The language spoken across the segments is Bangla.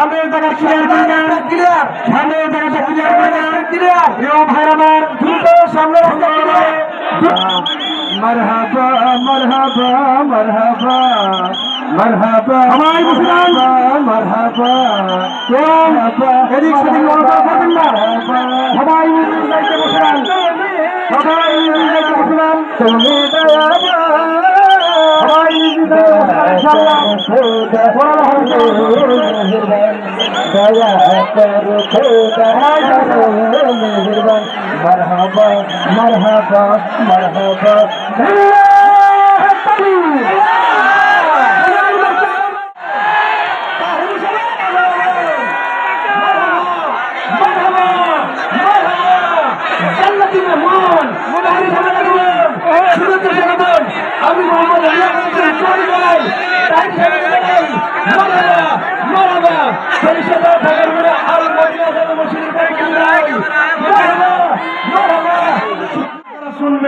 সামনের জায়গা ক্লিয়ার করে দেন। ক্লিয়ার সামনের জায়গাটা ক্লিয়ার করে দেন। ক্লিয়ার প্রিয় ভাই আমার দ্রুত সামনে রাস্তা ক্লিয়ার মারহাবা মারহাবা মারহাবা মারহাবা সবাই মুসলমান। মারহাবা এদিক সেদিক নড়াচড়া করবেন না। সবাই মিলে যাইতে সবাই মিলে যাইতে তুমি দয়াবান দয়া করো খোদা মারহাবা মারহাবা মারহাবা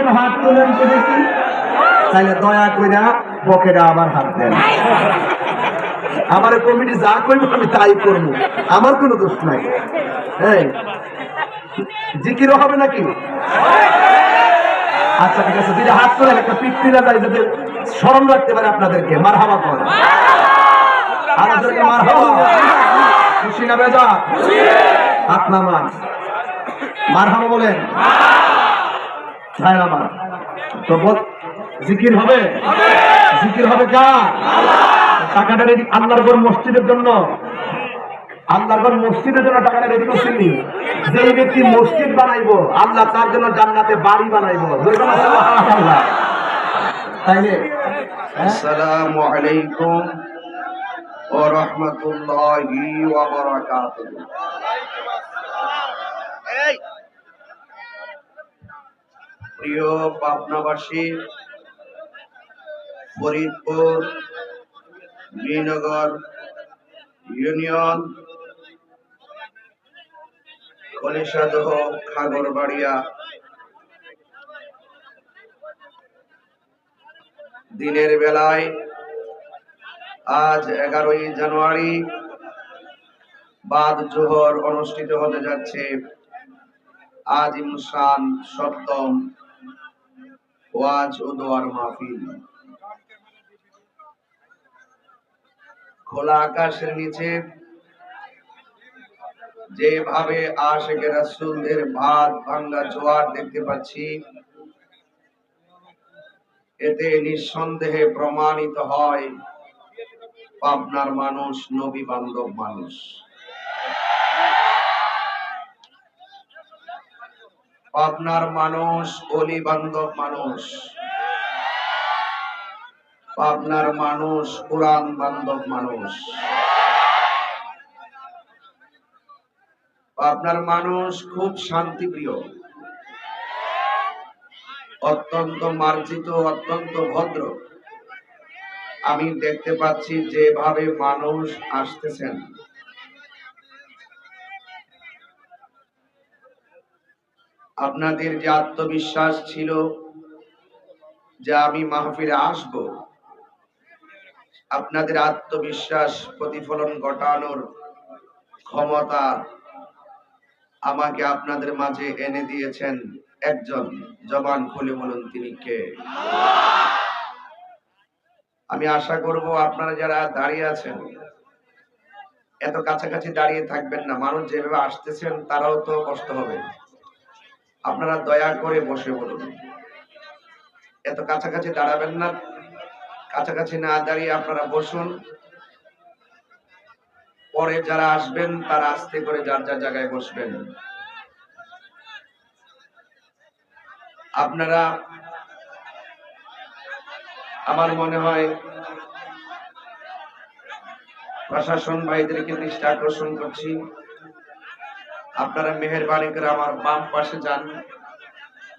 শুনবেন হাত তোলেন তো দেখি তাহলে দয়া কইরা পকেটে আবার হাত দেন। আমার কমিটি যা করবে আমি তাই করব। আমার কোনো দোষ নাই। এই জিকিরও হবে নাকি? আচ্ছা ঠিক আছে, দুইটা হাত করে একটা পিকনিকা যায় যাতে স্মরণ রাখতে পারে আপনাদেরকে। মার হাওয়া কর। আমাদেরকে মার হাওয়া খুশি না বেজা? হাত নামান। মার হাওয়া বলেন। টাকাটা রেডি, আল্লাহর মসজিদের জন্য। আল্লাহর মসজিদের জন্য টাকাটা রেডি করছিলি যেই ব্যক্তি মসজিদ বানাইবো, আল্লাহ তার জন্য জান্নাতে বাড়ি বানাইবো। তাইলে হ্যাঁ? আসসালামু আলাইকুম ওয়া রাহমাতুল্লাহি ওয়া প্রিয় পাবনাবাসী, ফরিদপুর বিনগর ইউনিয়ন খাগরবাড়িয়া দিনের বেলায় আজ এগারোই জানুয়ারি বাদ জোহর অনুষ্ঠিত হতে যাচ্ছে আজ ইমসান সপ্তম ওয়াজ ও দোয়ার মাহফিল। খোলা আকাশের নিচে যেভাবে আশেখ রাসূলদের ভাত ভাঙ্গা জোয়ার দেখতে পাচ্ছি, এতে নিঃসন্দেহে প্রমাণিত হয় পাবনার মানুষ নবী বান্ধব মানুষ। পাবনার মানুষ অলি বান্ধব মানুষ। পাবনার মানুষ কোরআন বান্ধব মানুষ। পাবনার মানুষ খুব শান্তিপ্রিয়। অত্যন্ত মার্জিত, অত্যন্ত ভদ্র। আমি দেখতে পাচ্ছি যেভাবে মানুষ আসতেছেন। আপনাদের যে আত্মবিশ্বাস ছিল যে আমি মাহফিলে আসব, আপনাদের আত্মবিশ্বাস প্রতিফলন ঘটানোর ক্ষমতা আমাকে আপনাদের মাঝে এনে দিয়েছেন একজন জবান খুলে বলুন তিনি কে? আমি আশা করব আপনারা যারা দাঁড়িয়ে আছেন, এত কাছাকাছি দাঁড়িয়ে থাকবেন না। মানুষ যেভাবে আসতেছেন, তারাও তো কষ্ট হবে। আপনারা দয়া করে বসে বলুন। এত কাছাকাছি দাঁড়াবেন না। কাছাকাছি না দাঁড়িয়ে আপনারা বসুন। পরে যারা আসবেন, তারা আস্তে করে যার যার জায়গায় বসবেন। আপনারা, আমার মনে হয়, প্রশাসন ভাইদেরকে দৃষ্টি আকর্ষণ করছি। আপনারা মেহরবানি করে আমার বাম পাশে যান,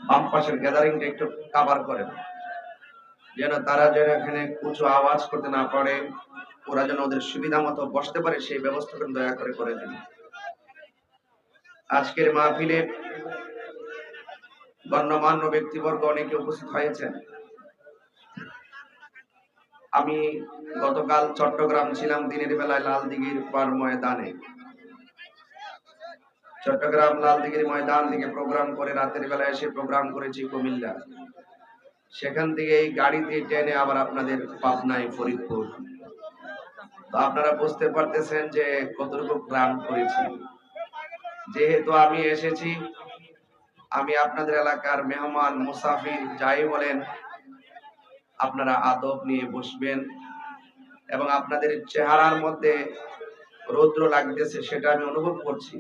বাম পাশের গ্যাদারিংটা একটু কাভার করেন। যেন তারা যেন এখানে উঁচু আওয়াজ করতে না পারে, ওরা যেন ওদের সুবিধা মতো বসতে পারে, সেই ব্যবস্থা দয়া করে করে দিন। আজকের মাহফিলে গণ্যমান্য ব্যক্তিবর্গ অনেকে উপস্থিত হয়েছেন। আমি গতকাল চট্টগ্রাম ছিলাম দিনের বেলায় লাল দিঘির পার ময়দানে। চট্টগ্রাম লাল দিঘির ময়দান থেকে প্রোগ্রাম করে রাতের বেলায় এসে প্রোগ্রাম করেছি কুমিল্লা। সেখান থেকে এই গাড়িতে, ট্রেনে আবার আপনাদের পাবনায় ফরিদপুর। তো আপনারা বুঝতে পারতেছেন যে কতটুকু প্রাণ করেছি। যেহেতু আমি এসেছি, আমি আপনাদের এলাকার মেহমান মুসাফির যাই বলেন, আপনারা আদব নিয়ে বসবেন এবং আপনাদের চেহারার মধ্যে রৌদ্র লাগতেছে, সেটা আমি অনুভব করছি।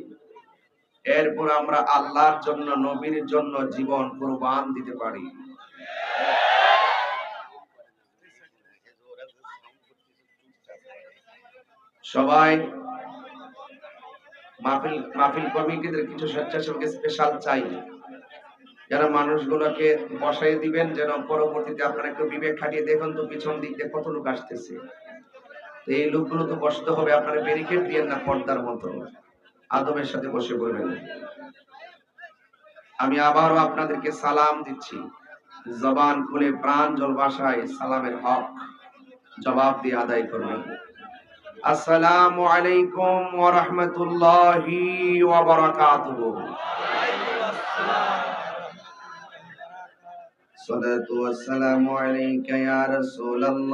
এরপর আমরা আল্লাহর জন্য, নবীর জন্য জীবন কোরবান দিতে পারি। সবাই, মাহফিল মাহফিল কমিটিদের কিছু স্বেচ্ছাসেবক স্পেশাল চাই। যারা মানুষগুলোকে বসাই দিবেন, যেন পরবর্তীতে আপনারা একটু বিবেক খাটিয়ে দেখুন তো পিছন দিক দিয়ে কত লোক আসতেছে এই লোকগুলো তো বসতে হবে, আপনারা ব্যারিকেড দিয়ে না পর্দার মতো আদমের সাথে বসে পড়বেন আমি আবারও আপনাদেরকে সালাম দিচ্ছি। জবান খুলে প্রাণ জলবাসায় সালামের হক জবাব দিয়ে আদায় করবেন আসসালামু আলাইকুম ওয়া রাহমাতুল্লাহি ওয়া বারাকাতুহু। ওয়া সালামু আলাইকা ইয়া রাসূলুল্লাহ।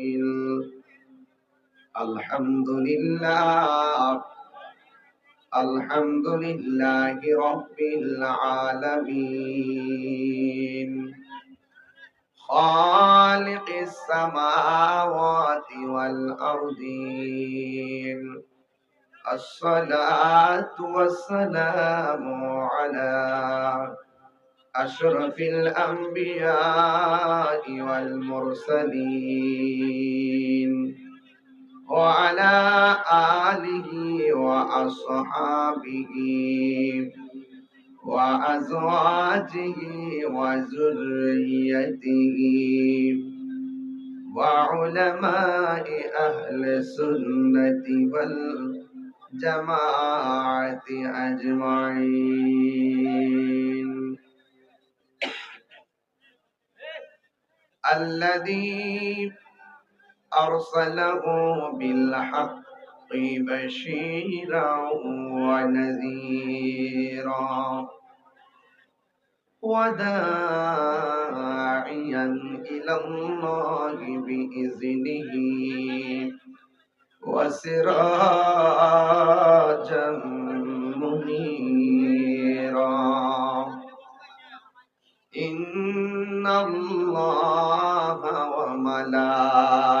الحمد لله الحمد لله رب العالمين. خالق السماوات والأرضين. الصلاة والسلام على أشرف الأنبياء والمرسلين. وعلى آله وأصحابه وأزواجه وذريته وعلماء أهل السنة والجماعة أجمعين. الذي أرسله بالحق بشيرا ونذيرا وداعيا إلى الله بإذنه وسراجا منيرا. إن الله وملائكته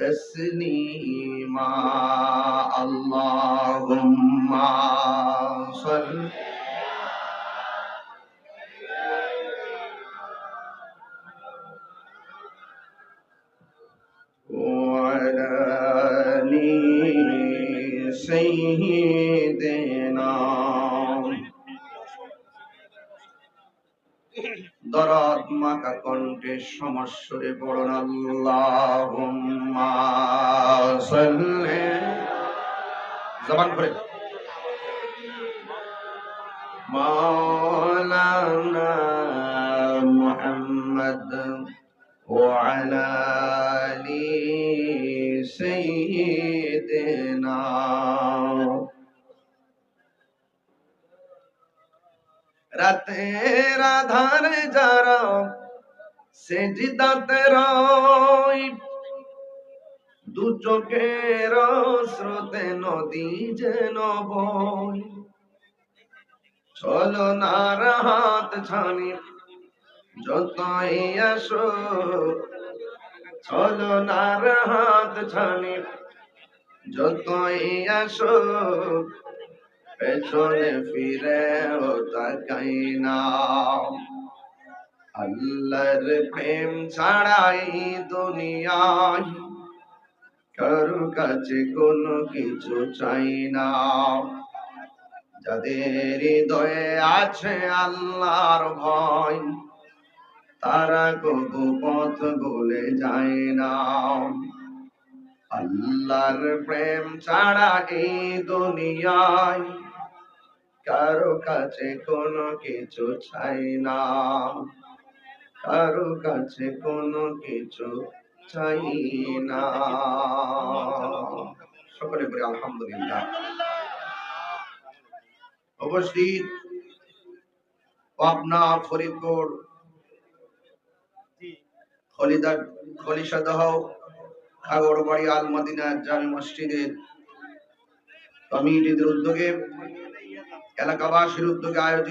تسليما. اللهم صل وعلى آل سيدنا কণ্ঠে সমস্বরে পড়ন আল্লাহুম্মা সাল্লি জবান করে مولانا محمد وعلى آل سيدنا রাতের আধার যারা সেজদাতে রয়। দু চোখের স্রোতে নদী যেন বই চলো নার হাত ছানি, যতই আসো। চলো নার হাত ছানি, যতই আসো। পেছনে ফিরে ও তাকাই না। আল্লাহর প্রেম ছাড়াই দুনিয়ায় কারও কাছে কোনো কিছু চাই না। যাদের হৃদয়ে আছে আল্লাহর ভয়, তারা কবু পথ বলে যায় না। আল্লাহর প্রেম ছাড়া এই দুনিয়ায় কারও কাছে কোনো কিছু চাই না। কারও কাছে কোনো কিছু চাই না। সকলে বলে, আলহামদুলিল্লাহ। উপস্থিত পাবনা, ফরিদপুর, খলিদার, খলিশাদহ, খাগড়বাড়ি আল মদিনা জামি মসজিদের কমিটিদের উদ্যোগে, এলাকাবাসীর উদ্যোগে আয়োজিত